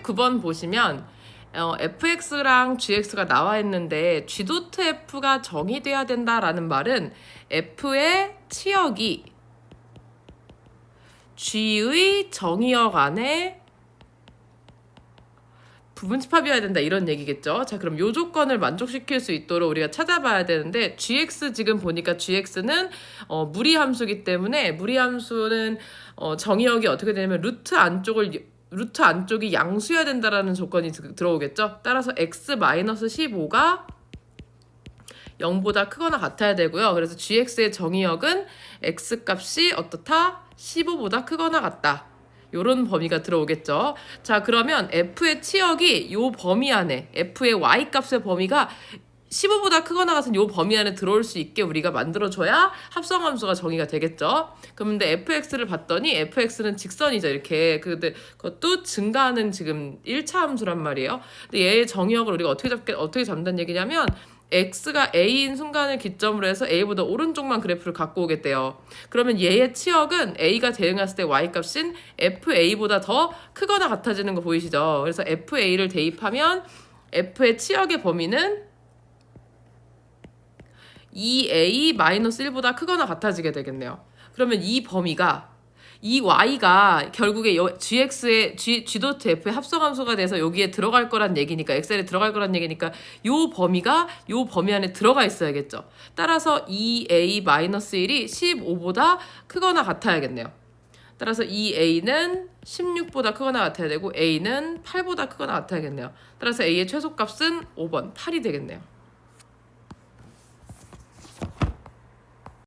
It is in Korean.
79번 보시면 어, fx랑 gx가 나와 있는데 g.f가 정의돼야 된다라는 말은 f의 치역이 g의 정의역 안에 부분집합이어야 된다 이런 얘기겠죠. 자 그럼 요 조건을 만족시킬 수 있도록 우리가 찾아봐야 되는데 gx 지금 보니까 gx는 어, 무리함수기 때문에 무리함수는 어, 정의역이 어떻게 되냐면 루트 안쪽을 루트 안쪽이 양수여야 된다라는 조건이 드- 들어오겠죠. 따라서 x-15가 0보다 크거나 같아야 되고요. 그래서 gx의 정의역은 x 값이 어떻다? 15보다 크거나 같다. 요런 범위가 들어오겠죠. 자, 그러면 f의 치역이 요 범위 안에 f의 y 값의 범위가 15보다 크거나 같은 요 범위 안에 들어올 수 있게 우리가 만들어줘야 합성함수가 정의가 되겠죠. 그런데 fx를 봤더니 fx는 직선이죠. 이렇게. 근데 그것도 증가하는 지금 1차 함수란 말이에요. 근데 얘의 정의역을 우리가 어떻게 잡게 어떻게 잡는 얘기냐면 x가 a인 순간을 기점으로 해서 a보다 오른쪽만 그래프를 갖고 오겠대요. 그러면 얘의 치역은 a가 대응했을 때 y 값인 fa보다 더 크거나 같아지는 거 보이시죠? 그래서 fa를 대입하면 f의 치역의 범위는 2a-1보다 크거나 같아지게 되겠네요. 그러면 이 범위가 이 y가 결국에 여- gx의 g g.f의 합성함수가 돼서 여기에 들어갈 거란 얘기니까 엑셀에 들어갈 거란 얘기니까 요 범위가 요 범위 안에 들어가 있어야겠죠. 따라서 2a-1이 15보다 크거나 같아야겠네요. 따라서 이 a는 16보다 크거나 같아야 되고 a는 8보다 크거나 같아야겠네요. 따라서 a의 최소값은 5번 8이 되겠네요.